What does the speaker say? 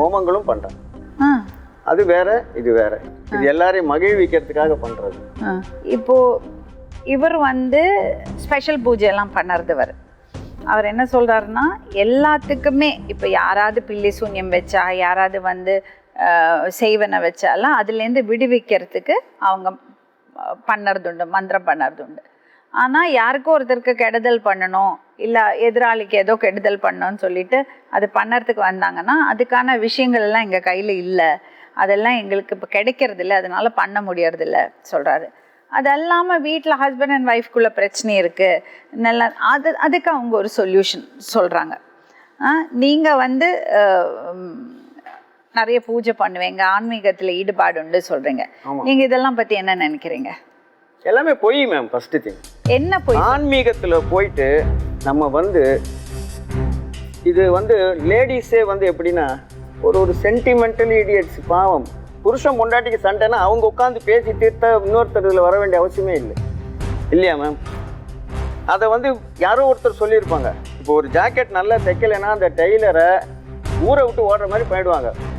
ஹோமங்களும் பண்ணுறாங்க அது வேற இது வேற. இது எல்லாரையும் மகிழ்விக்கிறதுக்காக பண்ணுறது. இப்போ இவர் வந்து ஸ்பெஷல் பூஜை எல்லாம் பண்ணுறதுவர் அவர் என்ன சொல்றாருன்னா எல்லாத்துக்குமே இப்போ யாராவது பில்லி சூன்யம் வச்சா யாராவது வந்து செய்வனை வச்சாலாம் அதுலேருந்து விடுவிக்கிறதுக்கு அவங்க பண்ணறது உண்டு மந்திரம் பண்ணறது உண்டு ஆனால் யாருக்கோ ஒருத்தருக்கு கெடுதல் பண்ணணும் இல்லை எதிராளிக்கு ஏதோ கெடுதல் பண்ணணும்னு சொல்லிட்டு அது பண்ணறதுக்கு வந்தாங்கன்னா அதுக்கான விஷயங்கள் எல்லாம் எங்கள் கையில் இல்லை. அதெல்லாம் எங்களுக்கு இப்போ கிடைக்கிறது இல்லை. அதனால பண்ண முடியறதில்ல சொல்கிறாரு அது இல்லாமல் வீட்டில் ஹஸ்பண்ட் அண்ட் ஒய்ஃப்குள்ளே பிரச்சனை இருக்குது நல்லா அது அதுக்கு அவங்க ஒரு சொல்யூஷன் சொல்கிறாங்க நீங்கள் வந்து நிறைய பூஜை பண்ணுவீங்க ஆன்மீகத்தில் ஈடுபாடு உண்டு சொல்கிறீங்க. நீங்கள் இதெல்லாம் பற்றி என்ன நினைக்கிறீங்க? எல்லாமே பொய் மேம் ஃபஸ்ட்டு திங் என்ன போய் ஆன்மீகத்தில் போயிட்டு நம்ம வந்து இது வந்து லேடிஸே வந்து எப்படின்னா ஒரு ஒரு சென்டிமெண்டல் இடியட்ஸ் பாவம். புருஷன் பொண்டாட்டிக்கு சண்டைனா அவங்க உட்காந்து பேசி தீர்த்த இன்னொருத்தர் இதில் வர வேண்டிய அவசியமே இல்லை. இல்லையா மேம் அதை வந்து யாரோ ஒருத்தர் சொல்லியிருப்பாங்க. இப்போ ஒரு ஜாக்கெட் நல்லா தைக்கலைன்னா அந்த டெய்லரை ஊரை விட்டு ஓடுற மாதிரி போயிடுவாங்க.